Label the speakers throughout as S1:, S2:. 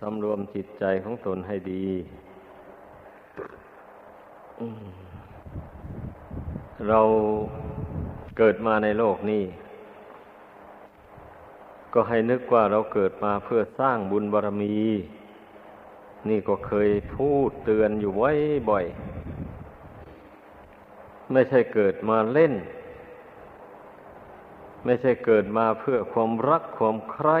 S1: สำรวมจิตใจของตนให้ดีเราเกิดมาในโลกนี้ ก็ให้นึกว่าเราเกิดมาเพื่อสร้างบุญบารรมี นี่ก็เคยพูดเตือนอยู่ไว้บ่อย ไม่ใช่เกิดมาเล่น ไม่ใช่เกิดมาเพื่อความรักความใคร่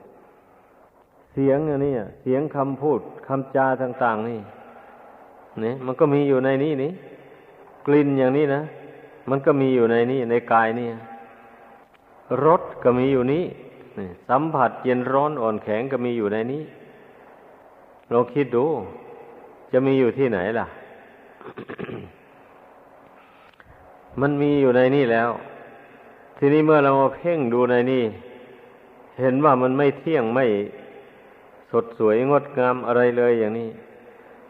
S1: เสียงอันนี้เสียงคำพูดคำจาต่าง ๆ นี่นี่มันก็มีอยู่ในนี้นี่กลิ่นอย่างนี้นะมันก็มีอยู่ในนี้ในกายนี่รสก็มีอยู่นี้สัมผัสเย็นร้อนอ่อนแข็งก็มีอยู่ในนี้ลองคิดดู จะมีอยู่ที่ไหนล่ะ มันมีอยู่ในนี่แล้ว ทีนี้เมื่อเรามาเพ่งดูในนี่ เห็นว่ามันไม่เที่ยงไม่ สดสวยงดงามอะไรเลยอย่างนี้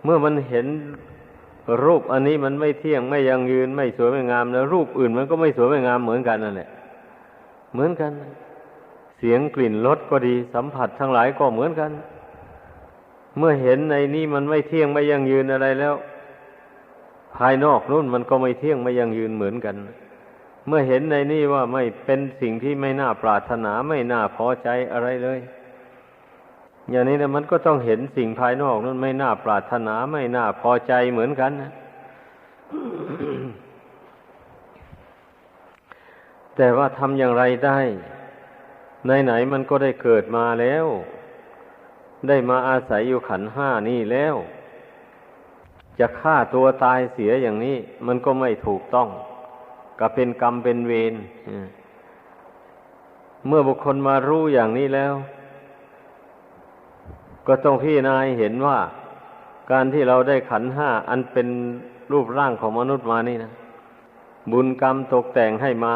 S1: เมื่อมันเห็นรูปอันนี้มันไม่เที่ยงไม่ยังยืนไม่สวยไม่งามแล้ว รูปอื่นมันก็ไม่สวยไม่งามเหมือนกันนั่นแหละเหมือนกัน เสียงกลิ่นรสก็ดีสัมผัสทั้งหลายก็เหมือนกัน เมื่อเห็นในนี้มันไม่เที่ยงไม่ยังยืนอะไรแล้ว ภายนอกนู่นมันก็ไม่เที่ยงไม่ยังยืนเหมือนกัน เมื่อเห็นในนี้ว่าไม่เป็นสิ่งที่ไม่น่าปรารถนาไม่น่าพอใจอะไรเลย อย่างนี้นะมันก็ต้องเห็นสิ่งภายนอกนั้นไม่น่าปรารถนาไม่น่าพอใจเหมือนกันนะแต่ว่าทำอย่างไรได้ ไหนๆมันก็ได้เกิดมาแล้ว ได้มาอาศัยอยู่ขันห้านี่แล้ว จะฆ่าตัวตายเสียอย่างนี้ มันก็ไม่ถูกต้อง ก็เป็นกรรมเป็นเวรเมื่อบุคคลมารู้อย่างนี้แล้ว ก็ต้องพี่นายเห็นว่า การที่เราได้ขันห้าอันเป็นรูปร่างของมนุษย์มานี่นะ บุญกรรมตกแต่งให้มา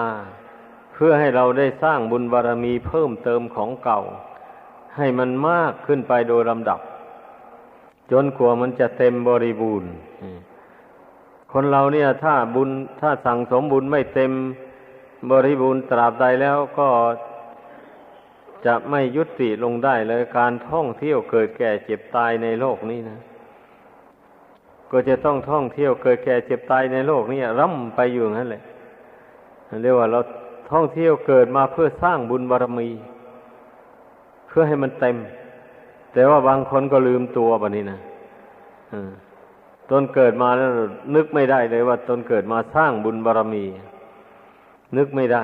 S1: เพื่อให้เราได้สร้างบุญบารรมีเพิ่มเติมของเก่า ให้มันมากขึ้นไปโดยลำดับ จนกว่ามันจะเต็มบริบูรณ์คนเราเนี่ย ถ้าบุญถ้าสั่งสมบุญไม่เต็มบริบูรณ์ตราบใดแล้วก็ จะไม่ยุติลงได้เลยการท่องเที่ยวเกิดแก่เจ็บตายในโลกนี้นะ ก็จะต้องท่องเที่ยวเกิดแก่เจ็บตายในโลกนี้ร่ำไปอยู่นั่นแหละเรียกว่าเราท่องเที่ยวเกิดมาเพื่อสร้างบุญบารรมี เพื่อให้มันเต็ม แต่ว่าบางคนก็ลืมตัวแบบนี้นะตนเกิดมาแล้วนึกไม่ได้เลยว่าตนเกิดมาสร้างบุญบารรมี นึกไม่ได้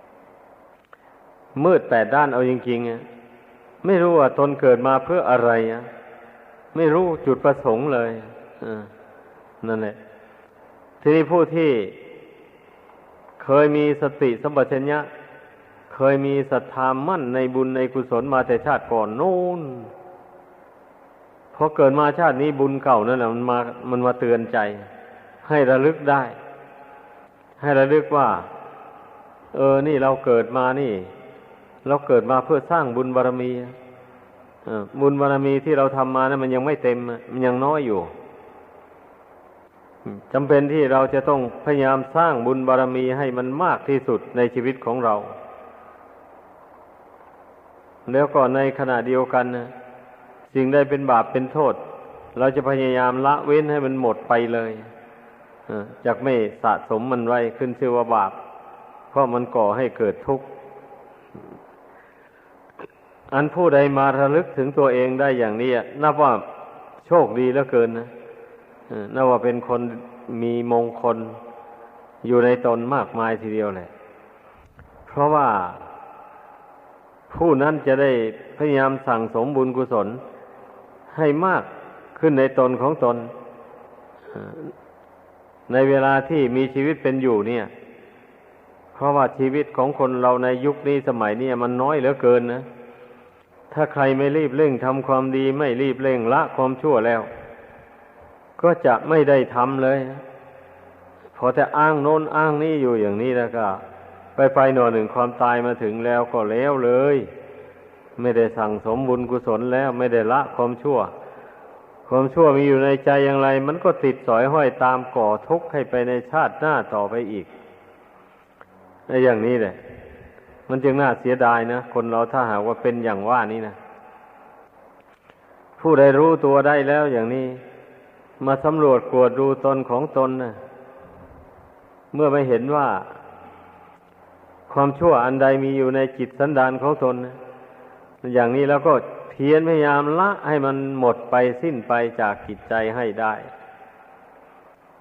S1: มืดแปดด้านเอาจริงๆไม่รู้ว่าตนเกิดมาเพื่ออะไรไม่รู้จุดประสงค์เลยนั่นแหละ ทีนี้ผู้ที่เคยมีสติสัมปชัญญะ เคยมีศรัทธามั่นในบุญในกุศลมาแต่ชาติก่อนนู่นพอเกิดมาชาตินี้บุญเก่านั่นแหละมันมา มันมาเตือนใจ ให้ระลึกได้ ให้ระลึกว่า เออ นี่เราเกิดมานี่ เราเกิดมาเพื่อสร้างบุญบารรมีบุญบารรมีที่เราทำมานะั้นมันยังไม่เต็ม มันยังน้อยอยู่จำเป็นที่เราจะต้องพยายามสร้างบุญบารรมีให้มันมากที่สุดในชีวิตของเรา แล้วก็ในขณะเดียวกันนะสิ่งใดเป็นบาปเป็นโทษ เราจะพยายามละเว้นให้มันหมดไปเลยจากไม่สะสมมันไว้ขึ้นชื่อว่าบาป เพราะมันก่อให้เกิดทุกข์ อันผู้ใดมาระลึกถึงตัวเองได้อย่างนี้นับว่าโชคดีเหลือเกินนะนับว่าเป็นคนมีมงคลอยู่ในตนมากมายทีเดียวเลยเพราะว่าผู้นั้นจะได้พยายามสั่งสมบุญกุศลให้มากขึ้นในตนของตน ในเวลาที่มีชีวิตเป็นอยู่เนี่ย เพราะว่าชีวิตของคนเราในยุคนี้สมัยนี้มันน้อยเหลือเกินนะ ถ้าใครไม่รีบเร่งทำความดีไม่รีบเร่งละความชั่วแล้ว ก็จะไม่ได้ทำเลย พอแต่อ้างโน้นอ้างนี่อยู่อย่างนี้แล้วก็ ไปไปหน่อหนึ่งความตายมาถึงแล้วก็แล้วเลย ไม่ได้สั่งสมบุญกุศลแล้วไม่ได้ละความชั่ว ความชั่วมีอยู่ในใจอย่างไร มันก็ติดสอยห้อยตามก่อทุกข์ให้ไปในชาติหน้าต่อไปอีกในอย่างนี้แหละ มันจึงน่าเสียดายนะ คนเราถ้าหากว่าเป็นอย่างว่านี้นะผู้ใดรู้ตัวได้แล้วอย่างนี้ มาสำรวจกวดดูตนของตนนะเมื่อไม่เห็นว่า ความชั่วอันใดมีอยู่ในจิตสันดานของตนนะอย่างนี้แล้วก็เพียรพยายามละให้มันหมดไปสิ้นไปจากจิตใจให้ได้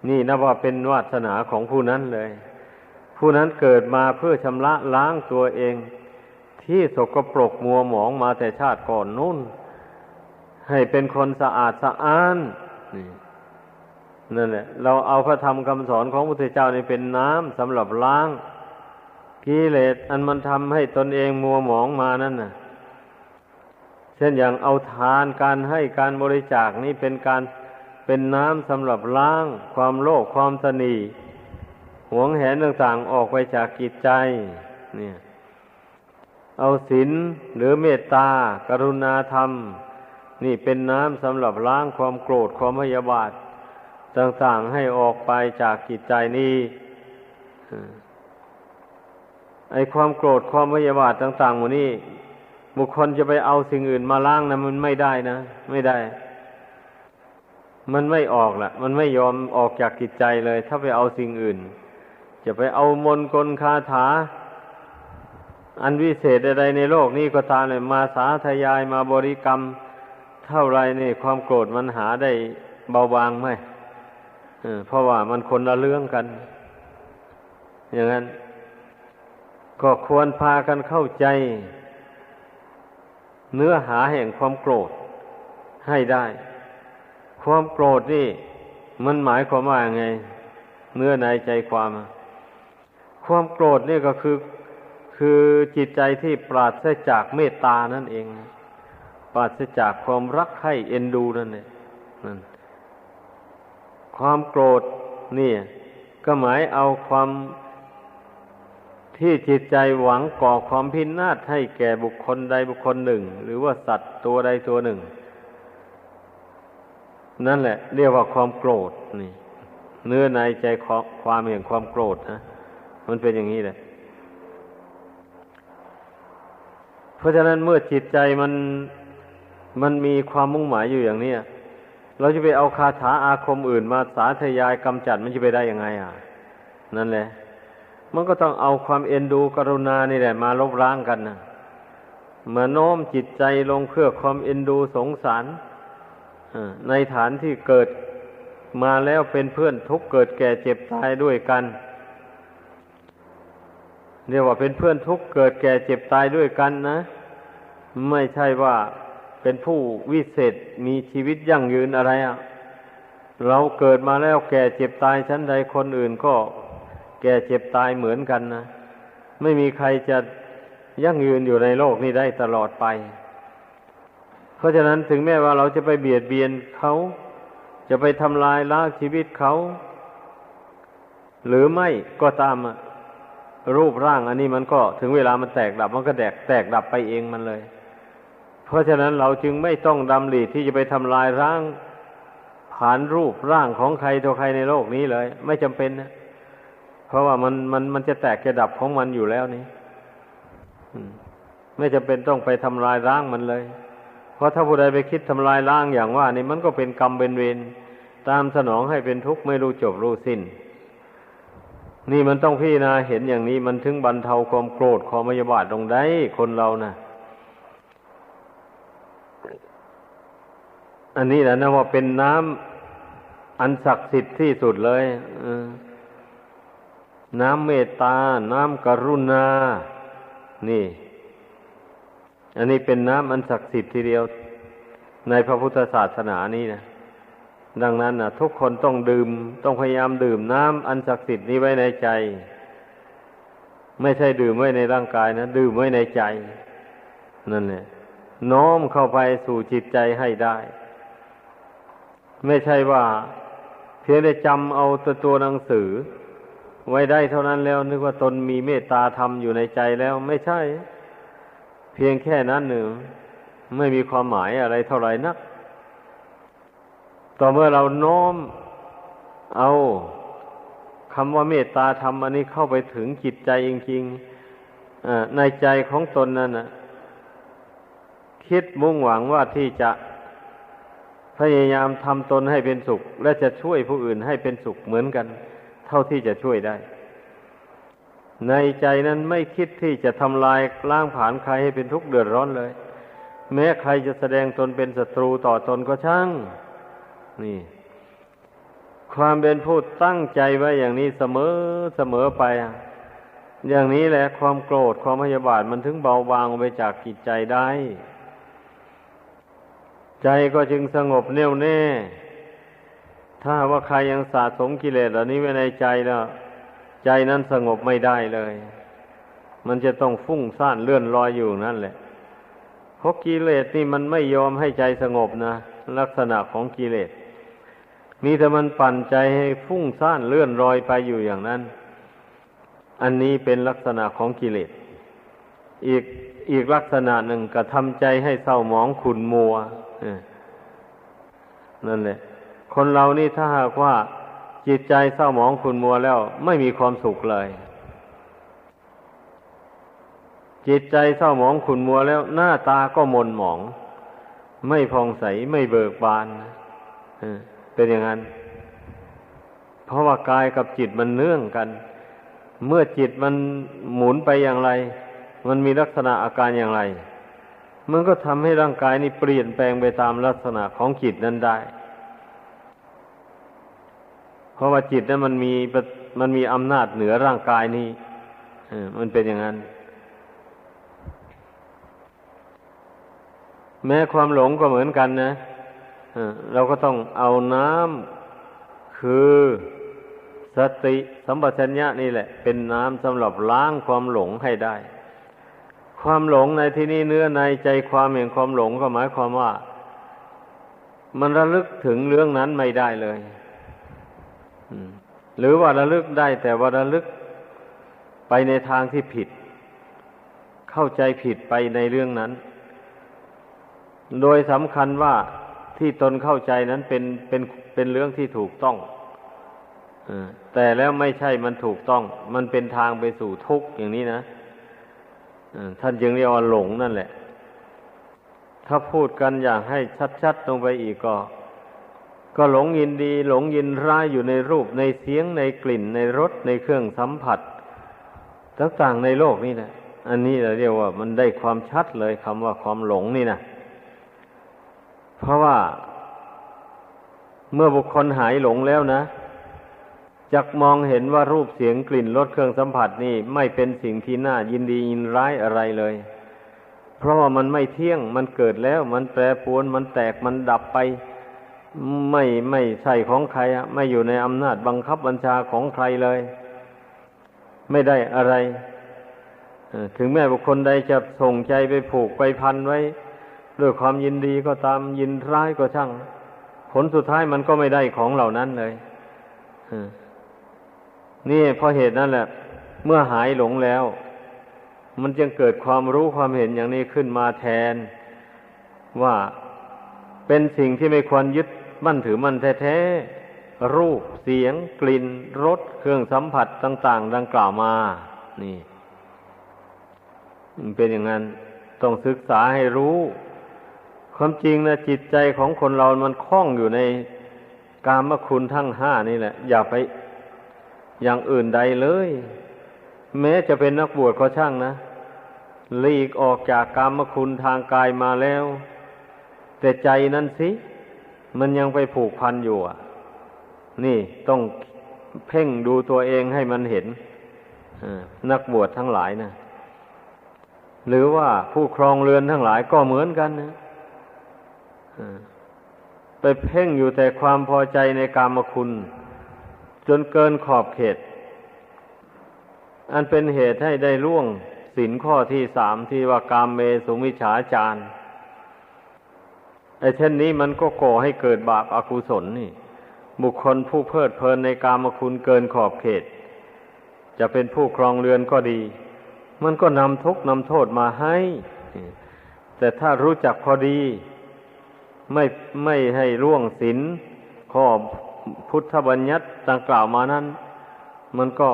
S1: นี่นับว่าเป็นวาสนาของผู้นั้นเลย ผู้นั้นเกิดมาเพื่อชำระล้างตัวเอง ที่สกปรกมัวหมองมาแต่ชาติก่อนนู่น ให้เป็นคนสะอาดสะอ้านนี่นั่นแหละเราเอาพระธรรมคำสอนของพระพุทธเจ้านี่เป็นน้ำสำหรับล้างกิเลสอันมันทำให้ตนเองมัวหมองมานั่นน่ะ เช่นอย่างเอาทานการให้การบริจาคนี่เป็นการเป็นน้ำสำหรับล้าง ความโลภความตนี หวงแหนต่างๆออกไปจากกิจใจ เนี่ย เอาศีลหรือเมตตากรุณาธรรม นี่เป็นน้ำสำหรับล้างความโกรธความพยาบาท ต่างๆให้ออกไปจากกิจใจนี้ไอความโกรธความพยาบาทต่างๆหมดนี้บุคคลจะไปเอาสิ่งอื่นมาล้างนะมันไม่ได้นะ ไม่ได้ มันไม่ออกละมันไม่ยอมออกจากกิจใจเลย ถ้าไปเอาสิ่งอื่น จะไปเอามนกลคาถา อันวิเศษใดในโลกนี้ก็ตามเลยมาสาธยายมาบริกรรม เท่าไรนี่ความโกรธมันหาได้เบาบางไหมเพราะว่ามันคนละเรื่องกัน อย่างนั้น ก็ควรพากันเข้าใจ เนื้อหาแห่งความโกรธให้ได้ ความโกรธนี่ มันหมายความว่าไง เนื้อในใจความ ความโกรธนี่ก็คือคือจิตใจที่ปราศจากเมตตานั่นเอง ปราศจากความรักให้เอ็นดูนั่นเองนั่นความโกรธนี่ก็หมายเอาความที่จิตใจหวังก่อความพินาศให้แก่บุคคลใดบุคคลหนึ่ง หรือว่าสัตว์ตัวใดตัวหนึ่ง นั่นแหละ เรียกว่าความโกรธนี่ เนื้อในใจความเห็นความโกรธนะ มันเป็นอย่างนี้แหละ เพราะฉะนั้นเมื่อจิตใจมันมันมีความมุ่งหมายอยู่อย่างนี้เราจะไปเอาคาถาอาคมอื่นมาสาธยายกำจัดมันจะไปได้ยังไงอะ นั่นแหละ มันก็ต้องเอาความเอ็นดูกรุณานี่แหละ มาลบล้างกันนะมาโน้มจิตใจลงเพื่อความเอ็นดูสงสารในฐานที่เกิดมาแล้วเป็นเพื่อนทุกเกิดแก่เจ็บตายด้วยกัน เรียกว่าเป็นเพื่อนทุกเกิดแก่เจ็บตายด้วยกันนะ ไม่ใช่ว่าเป็นผู้วิเศษมีชีวิตยั่งยืนอะไรอะ่ะ เราเกิดมาแล้วแก่เจ็บตายชั้นใดคนอื่นก็แก่เจ็บตายเหมือนกันนะ ไม่มีใครจะยั่งยืนอยู่ในโลกนี้ได้ตลอดไป เพราะฉะนั้นถึงแม้ว่าเราจะไปเบียดเบียนเขาจะไปทำลายล้างชีวิตเขา หรือไม่ก็ตาม รูปร่างอันนี้มันก็ถึงเวลามันแตกดับ มันก็แตกแตกดับไปเองมันเลย เพราะฉะนั้นเราจึงไม่ต้องดำริที่จะไปทำลายร่างเผานรูปร่างของใครตัวใครในโลกนี้เลย ไม่จำเป็นนะเพราะว่ามันมันมันจะแตกจะดับของมันอยู่แล้วนี่ไม่จำเป็นต้องไปทำลายร่างมันเลย เพราะถ้าผู้ใดไปคิดทำลายร่างอย่างว่านี่มันก็เป็นกรรมเป็นเวรตามสนองให้เป็นทุกข์ไม่รู้จบรู้สิ้น นี่มันต้องพี่นาเห็นอย่างนี้มันถึงบรรเทาความโกรธความมยาบาทลงได้คนเรานะ่ะ อันนี้แหละนะว่าเป็นน้ำอันศักดิ์สิทธิ์ที่สุดเลยน้ำเมตตา น้ำกรุณา นี่ อันนี้เป็นน้ำอันศักดิ์สิทธิ์ทีเดียว ในพระพุทธศาสนานี้นะ ดังนั้นนะทุกคนต้องดื่ม ต้องพยายามดื่มน้ำอันศักดิ์สิทธิ์นี้ไว้ในใจ ไม่ใช่ดื่มไว้ในร่างกายนะ ดื่มไว้ในใจ นั่นแหละน้อมเข้าไปสู่จิตใจให้ได้ ไม่ใช่ว่า เพียงแต่จำเอาตัวตัวหนังสือ ไว้ได้เท่านั้นแล้ว นึกว่าตนมีเมตตาธรรมอยู่ในใจแล้ว ไม่ใช่ เพียงแค่นั้นหนึ่งไม่มีความหมายอะไรเท่าไหร่นัก ต่อเมื่อเราโน้มเอาคำว่าเมตตาธรรมอันนี้เข้าไปถึงจิตใจจริงๆในใจของตนนั่นนะคิดมุ่งหวังว่าที่จะพยายามทำตนให้เป็นสุข และจะช่วยผู้อื่นให้เป็นสุขเหมือนกัน เท่าที่จะช่วยได้ ในใจนั้นไม่คิดที่จะทำลายล้างผาญใครให้เป็นทุกข์เดือดร้อนเลย แม้ใครจะแสดงตนเป็นศัตรูต่อตนก็ช่าง นี่ ความเป็นผู้ตั้งใจไว้อย่างนี้เสมอเสมอไป อย่างนี้แหละ ความโกรธความพยาบาทมันถึงเบาบางไปจากกิจใจได้ ใจก็จึงสงบแน่วแน่ ถ้าว่าใครยังสะสมกิเลสเหล่านี้ไว้ในใจแล้ว ใจนั้นสงบไม่ได้เลย มันจะต้องฟุ้งซ่านเลื่อนลอยอยู่นั่นแหละเพราะกิเลสนี่มันไม่ยอมให้ใจสงบนะ ลักษณะของกิเลส มีแต่มันปั่นใจให้ฟุ้งซ่านเลื่อนลอยไปอยู่อย่างนั้น อันนี้เป็นลักษณะของกิเลส อีกอีกลักษณะหนึ่งกระทำใจให้เศร้าหมองขุนมัวนั่นแหละ คนเรานี่ถ้าหากว่าจิตใจเศร้าหมองขุนมัวแล้ว ไม่มีความสุขเลย จิตใจเศร้าหมองขุนมัวแล้ว หน้าตาก็มนหมอง ไม่พองใสไม่เบิกบาน เป็นอย่างนั้น เพราะว่ากายกับจิตมันเนื่องกัน เมื่อจิตมันหมุนไปอย่างไร มันมีลักษณะอาการอย่างไร มันก็ทำให้ร่างกายนี้เปลี่ยนแปลงไปตามลักษณะของจิตนั้นได้ เพราะว่าจิตนั้นมันมีมันมีอำนาจเหนือร่างกายนี้มันเป็นอย่างนั้น แม้ความหลงก็เหมือนกันนะ เราก็ต้องเอาน้ำคือสติสัมปชัญญะนี่แหละ เป็นน้ำสำหรับล้างความหลงให้ได้ ความหลงในที่นี้เนื้อในใจความแห่งความหลงก็หมายความว่า มันระลึกถึงเรื่องนั้นไม่ได้เลยหรือว่าระลึกได้แต่ว่าระลึกไปในทางที่ผิด เข้าใจผิดไปในเรื่องนั้น โดยสำคัญว่า ที่ตนเข้าใจนั้นเป็นเป็นเป็นเรื่องที่ถูกต้องแต่แล้วไม่ใช่มันถูกต้อง มันเป็นทางไปสู่ทุกข์อย่างนี้นะท่านจึงเรียกว่าหลงนั่นแหละ ถ้าพูดกันอย่างให้ชัดๆลงไปอีกก็ ก็หลงยินดี หลงยินร้ายอยู่ในรูปในเสียงในกลิ่นในรสในเครื่องสัมผัสต่างๆในโลกนี่นะอันนี้เราเรียกว่ามันได้ความชัดเลยคำว่าความหลงนี่นะ เพราะว่า เมื่อบุคคลหายหลงแล้วนะจักมองเห็นว่ารูปเสียงกลิ่นรสเครื่องสัมผัสนี่ไม่เป็นสิ่งที่น่ายินดียินร้ายอะไรเลย เพราะว่ามันไม่เที่ยงมันเกิดแล้ว มันแปรปรวนมันแตกมันดับไป ไม่ไม่ใช่ของใครไม่อยู่ในอำนาจบังคับบัญชาของใครเลย ไม่ได้อะไร ถึงแม้บุคคลใดจะส่งใจไปผูกไปพันไว้ ด้วยความยินดีก็ตามยินร้ายก็ช่าง ผลสุดท้ายมันก็ไม่ได้ของเหล่านั้นเลยนี่เพราะเหตุนั้นแหละ เมื่อหายหลงแล้ว มันจึงเกิดความรู้ความเห็นอย่างนี้ขึ้นมาแทน ว่าเป็นสิ่งที่ไม่ควรยึดมั่นถือมั่นแท้ๆรูปเสียง กลิ่นรสเครื่องสัมผัสต่าง ๆ ดังกล่าวมา นี่ มันเป็นอย่างนั้น ต้องศึกษาให้รู้ ความจริงนะจิตใจของคนเรามันคล้องอยู่ในกามคุณทั้งห้านี่แหละ อย่าไปอย่างอื่นใดเลย แม้จะเป็นนักบวชก็ช่างนะหลีกออกจากกามคุณทางกายมาแล้ว แต่ใจนั้นสิ มันยังไปผูกพันอยู่อะ นี่ต้องเพ่งดูตัวเองให้มันเห็นนักบวชทั้งหลายนะหรือว่าผู้ครองเรือนทั้งหลายก็เหมือนกันนะ ไปเพ่งอยู่แต่ความพอใจในกามคุณ จนเกินขอบเขต อันเป็นเหตุให้ได้ล่วงสินข้อที่สามที่ว่ากามเมสุมิฉาจารไอ้เช่นนี้มันก็ก่อให้เกิดบาปอากุศลนี่ บุคคลผู้เพลิดเพลินในกามคุณเกินขอบเขต จะเป็นผู้ครองเรือนก็ดี มันก็นำทุกข์นำโทษมาให้ แต่ถ้ารู้จักพอดี ไม่ไม่ให้ร่วงศีลข้อพุทธบัญญัติต่างกล่าวมานั้น มันก็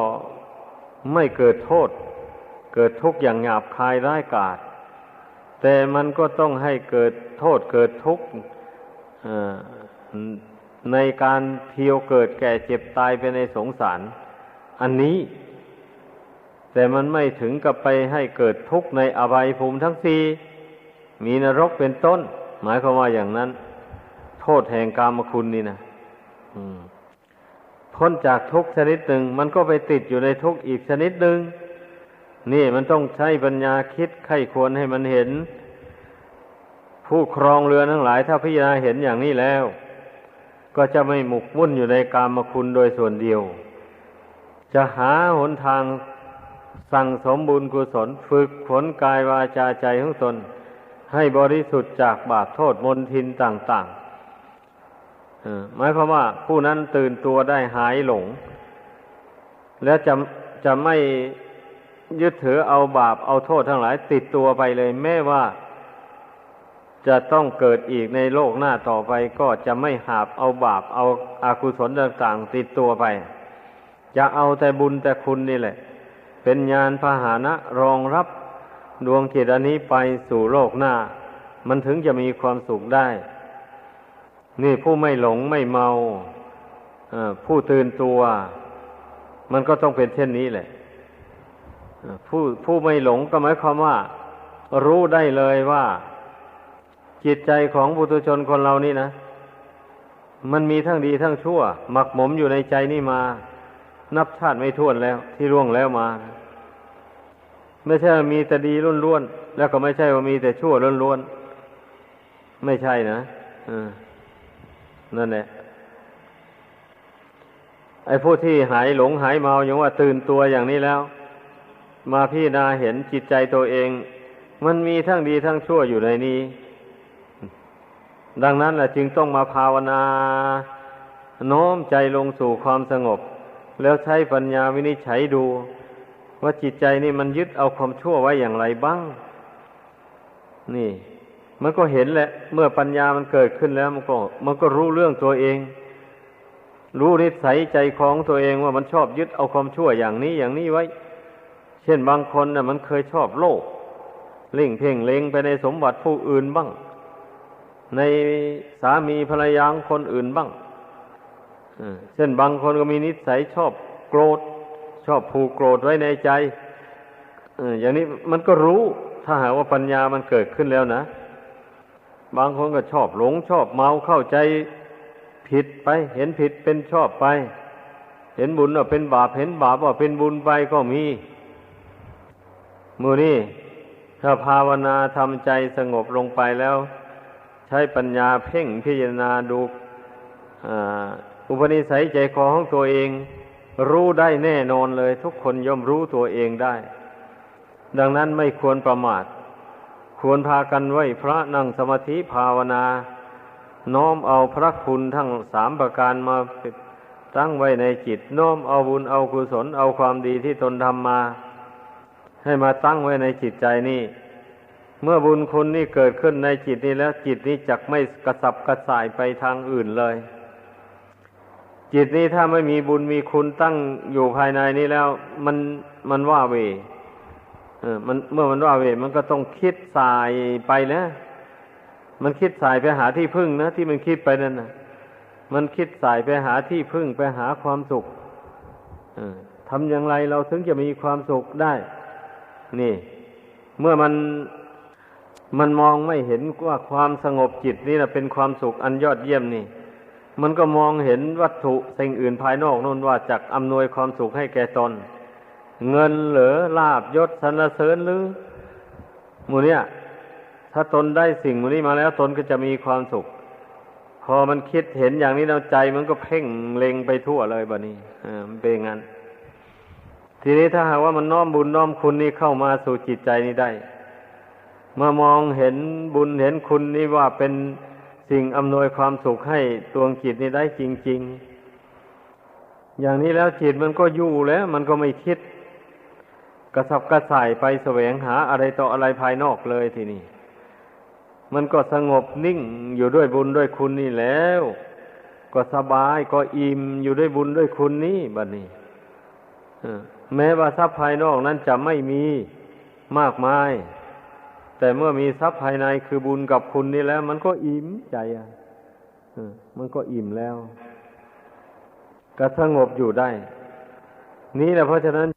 S1: ไม่เกิดโทษ เกิดทุกข์อย่างหยาบคายร้ายกาจแต่มันก็ต้องให้เกิดโทษเกิดทุกข์ในการเที่ยวเกิดแก่เจ็บตายไปในสงสาร อันนี้ แต่มันไม่ถึงกับไปให้เกิดทุกข์ในอบายภูมิทั้งสี่มีนรกเป็นต้น หมายความว่าอย่างนั้น โทษแห่งกามคุณนี่นะพ้นจากทุกชนิดหนึ่ง มันก็ไปติดอยู่ในทุกอีกชนิดหนึ่งนี่มันต้องใช้ปัญญาคิดไข้ควรให้มันเห็น ผู้ครองเรือทั้งหลาย ถ้าพิจารณาเห็นอย่างนี้แล้ว ก็จะไม่หมกมุ่นอยู่ในกามคุณโดยส่วนเดียว จะหาหนทางสั่งสมบุญกุศล ฝึกฝนกายวาจาใจของตน ให้บริสุทธิ์จากบาปโทษมนทินต่างๆหมายความว่าผู้นั้นตื่นตัวได้หายหลง แล้วจะจะไม่ยึดถือเอาบาปเอาโทษทั้งหลาย ติดตัวไปเลย แม้ว่า จะต้องเกิดอีกในโลกหน้าต่อไป ก็จะไม่หาบเอาบาปเอาอากุศลต่างๆ ติดตัวไป จะเอาแต่บุญแต่คุณนี่แหละ เป็นญาณพาหานะรองรับ ดวงจิตอันนี้ไปสู่โลกหน้า มันถึงจะมีความสุขได้ นี่ผู้ไม่หลงไม่เมาผู้ตื่นตัว มันก็ต้องเป็นเช่นนี้แหละผู้ผู้ไม่หลงก็หมายความว่า รู้ได้เลยว่า จิตใจของบุตุชนคนเรานี่นะ มันมีทั้งดีทั้งชั่ว หมักหมมอยู่ในใจนี่มา นับชาติไม่ท้วนแล้ว ที่ร่วงแล้วมา ไม่ใช่ว่ามีแต่ดีล้วนๆแล้วก็ไม่ใช่ว่ามีแต่ชั่วล้วนๆไม่ใช่นะนั่นแหละไอ้ผู้ที่หายหลงหายเมาอย่างว่าตื่นตัวอย่างนี้แล้ว มาพี่นาเห็นจิตใจตัวเอง มันมีทั้งดีทั้งชั่วอยู่ในนี้ ดังนั้นแหละจึงต้องมาภาวนา โน้มใจลงสู่ความสงบ แล้วใช้ปัญญาวินิจฉัยดู ว่าจิตใจนี่มันยึดเอาความชั่วไว้อย่างไรบ้าง นี่ มันก็เห็นแหละ เมื่อปัญญามันเกิดขึ้นแล้ว มันก็ มันก็รู้เรื่องตัวเอง รู้นิสัยใจของตัวเองว่ามันชอบยึดเอาความชั่วอย่างนี้อย่างนี้ไว้ เช่นบางคนน่ะ มันเคยชอบโลกเล่งเพ่งเล็งไปในสมบัติผู้อื่นบ้าง ในสามีภรรยาคนอื่นบ้างเช่นบางคนก็มีนิสัยชอบโกรธ ชอบผูกโกรธไว้ในใจอย่างนี้มันก็รู้ ถ้าหากว่าปัญญามันเกิดขึ้นแล้วนะ บางคนก็ชอบหลงชอบเมาเข้าใจผิดไป เห็นผิดเป็นชอบไป เห็นบุญว่าเป็นบาปเห็นบาปว่าเป็นบุญไปก็มีมือนี่ถ้าภาวนาทำใจสงบลงไปแล้ว ใช้ปัญญาเพ่งพิจารณาดูอุปนิสัยใจคอของตัวเอง รู้ได้แน่นอนเลย ทุกคนย่อมรู้ตัวเองได้ ดังนั้นไม่ควรประมาท ควรพากันไหวพระนั่งสมาธิภาวนา น้อมเอาพระคุณทั้งสามประการมาตั้งไว้ในจิต น้อมเอาบุญเอากุศลเอาความดีที่ตนทำมา ให้มาตั้งไว้ในจิตใจนี่เมื่อบุญคุณนี่เกิดขึ้นในจิตนี้แล้วจิตนี้จักไม่กระสับกระส่ายไปทางอื่นเลย จิตนี้ถ้าไม่มีบุญมีคุณตั้งอยู่ภายในนี้แล้ว มันมันว่าเวเออ มันเมื่อมันว่าเวมันก็ต้องคิดสายไปนะมันคิดสายไปหาที่พึ่งนะที่มันคิดไปนั่นนะมันคิดสายไปหาที่พึ่งไปหาความสุขทำอย่างไรเราถึงจะมีความสุขได้ นี่ เมื่อมันมันมองไม่เห็นว่าความสงบจิตนี่นะเป็นความสุขอันยอดเยี่ยมนี่ มันก็มองเห็นวัตถุสิ่งอื่นภายนอกนู่นว่าจักอำนวยความสุขให้แก่ตน เงินเหลือลาบยศสรรเสริญหรือมูเนี่ย ถ้าตนได้สิ่งมูนี้มาแล้วตนก็จะมีความสุข พอมันคิดเห็นอย่างนี้แล้วใจมันก็เพ่งเล็งไปทั่วเลยบะนี้อ่ามันเป็นงั้น ทีนี้ถ้าหากว่ามันน้อมบุญน้อมคุณนี่เข้ามาสู่จิตใจนี้ได้ เมื่อมองเห็นบุญเห็นคุณนี่ว่าเป็น สิ่งอำนวยความสุขให้ดวงจิตนี้ได้จริง ๆ อย่างนี้แล้วจิตมันก็อยู่แล้ว มันก็ไม่คิด กระสับกระส่ายไปแสวงหาอะไรต่ออะไรภายนอกเลยทีนี้มันก็สงบนิ่งอยู่ด้วยบุญด้วยคุณนี่แล้ว ก็สบายก็อิ่มอยู่ด้วยบุญด้วยคุณนี่บัดนี้แม้ว่าทรัพย์ภายนอกนั้นจะไม่มีมากมาย แต่เมื่อมีทรัพย์ภายในคือบุญกับคุณนี่แล้ว มันก็อิ่มใจอะมันก็อิ่มแล้ว ก็สงบอยู่ได้ นี่แหละเพราะฉะนั้น